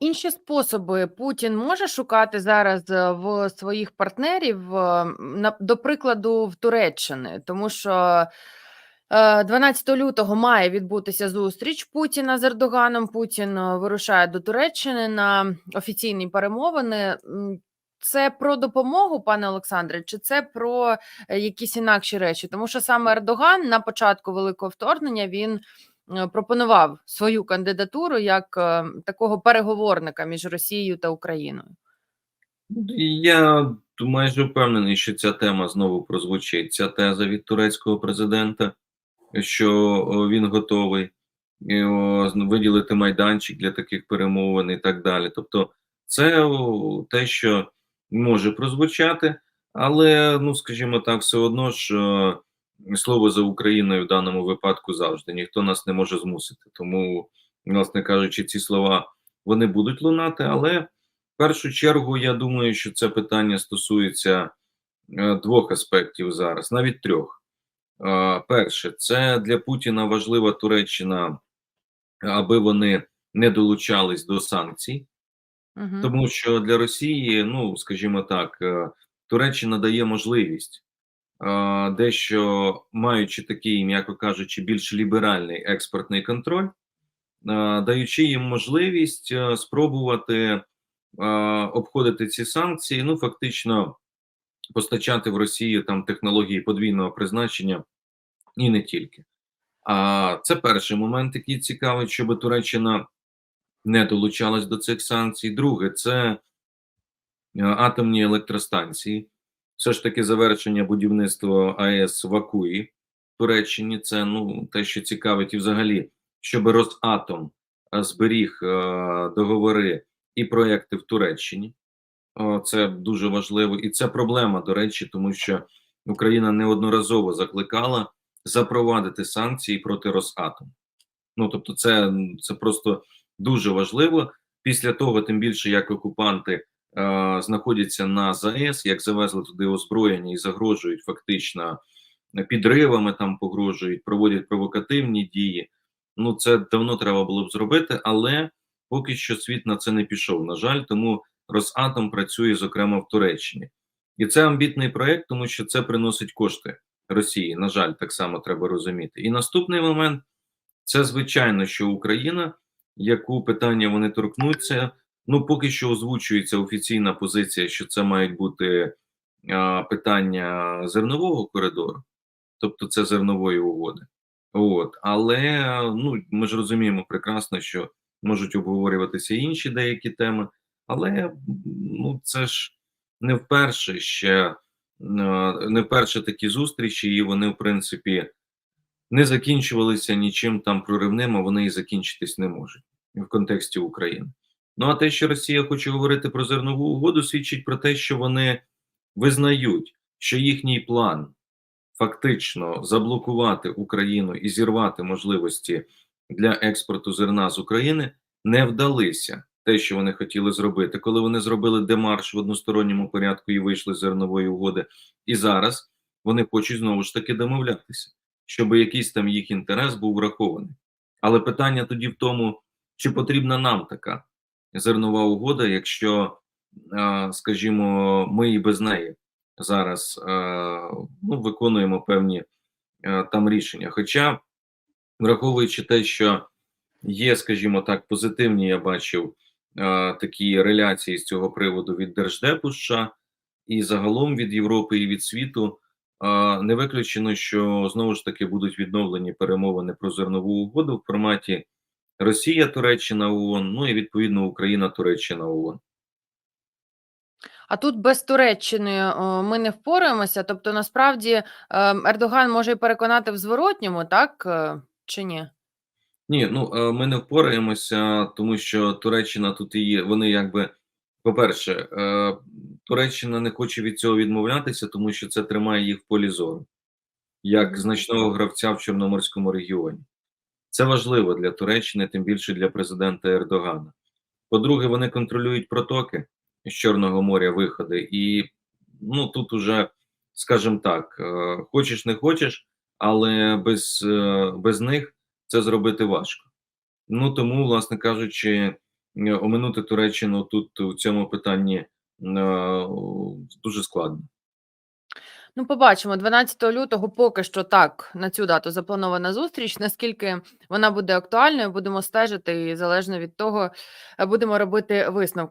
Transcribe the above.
Інші способи Путін може шукати зараз, е, в своїх партнерів, на до прикладу, в Туреччини, тому що, е, 12 лютого має відбутися зустріч Путіна з Ердоганом. Путін, е, вирушає до Туреччини на офіційні перемовини. Це про допомогу, пане Олександре, чи це про, е, якісь інакші речі? Тому що саме Ердоган на початку великого вторгнення він пропонував свою кандидатуру як е, такого переговорника між Росією та Україною. Я майже впевнений, що ця тема знову прозвучить. Ця теза від турецького президента, що він готовий виділити майданчик для таких перемовин і так далі. Тобто, це те, що може прозвучати, але, ну скажімо так, все одно ж е, слово за Україною в даному випадку завжди. Ніхто нас не може змусити. Тому, власне кажучи, ці слова вони будуть лунати, але. В першу чергу, я думаю, що це питання стосується е, двох аспектів зараз, навіть трьох. Е, Перше, це для Путіна важлива Туреччина, аби вони не долучались до санкцій, Угу. тому що для Росії, ну скажімо так, е, Туреччина дає можливість, дещо маючи такий, м'яко кажучи, більш ліберальний експортний контроль, даючи їм можливість е, спробувати обходити ці санкції, ну фактично постачати в Росію там технології подвійного призначення і не тільки. А це перший момент, який цікавий, щоб Туреччина не долучалась до цих санкцій. Друге, це е, атомні електростанції. Все ж таки завершення будівництва АЕС в Акуї в Туреччині. Це ну те, що цікавить, і взагалі, щоб Росатом е, зберіг е, договори і проекти в Туреччині. Це дуже важливо, і це проблема, до речі, тому що Україна неодноразово закликала запровадити санкції проти Росатом. Ну тобто, це, це просто дуже важливо. Після того, тим більше як окупанти знаходяться на ЗАЕС, як завезли туди озброєння і загрожують фактично підривами, там погрожують, проводять провокативні дії. Ну це давно треба було б зробити, але поки що світ на це не пішов. На жаль, тому Росатом працює зокрема в Туреччині, і це амбітний проект, тому що це приносить кошти Росії. На жаль, так само треба розуміти. І наступний момент це звичайно, що Україна, яку питання вони торкнуться. Ну, поки що озвучується офіційна позиція, що це мають бути а, питання зернового коридору, тобто це зернової угоди. От, але ну ми ж розуміємо прекрасно, що можуть обговорюватися інші деякі теми, але ну це ж не вперше ще не вперше такі зустрічі, і вони, в принципі, не закінчувалися нічим там проривним, а вони і закінчитись не можуть в контексті України. Ну а те, що Росія хоче говорити про зернову угоду, свідчить про те, що вони визнають, що їхній план фактично заблокувати Україну і зірвати можливості для експорту зерна з України не вдалися. Те, що вони хотіли зробити, коли вони зробили демарш в односторонньому порядку і вийшли з зернової угоди, і зараз вони хочуть знову ж таки домовлятися, щоб якийсь там їх інтерес був врахований. Але питання тоді в тому, чи потрібна нам така зернова угода, якщо, е, скажімо, ми і без неї зараз е, ну, виконуємо певні е, там рішення. Хоча, враховуючи те, що є, скажімо так, позитивні, я бачив такі реляції з цього приводу від Держдепу США і загалом від Європи і від світу. Не виключено, що знову ж таки будуть відновлені перемовини про зернову угоду в форматі Росія, Туреччина, ООН, ну і відповідно Україна, Туреччина, ООН. А тут без Туреччини ми не впораємося. Тобто, насправді е, Ердоган може і переконати в зворотньому, так е, чи ні? Ні, ну е, ми не впораємося, тому що Туреччина тут і є. Вони якби, по-перше, е, Туреччина не хоче від цього відмовлятися, тому що це тримає їх в полі зору, як значного гравця в Чорноморському регіоні. Це важливо для Туреччини, тим більше для президента Ердогана. По-друге, вони контролюють протоки з Чорного моря виходи, і ну тут уже, скажімо так, е, хочеш не хочеш, але без, е, без них це зробити важко. Ну тому, власне кажучи, оминути Туреччину тут у цьому питанні е, дуже складно. Ну, побачимо. 12 лютого поки що так на цю дату запланована зустріч. Наскільки вона буде актуальною, будемо стежити, і залежно від того, е, будемо робити висновки.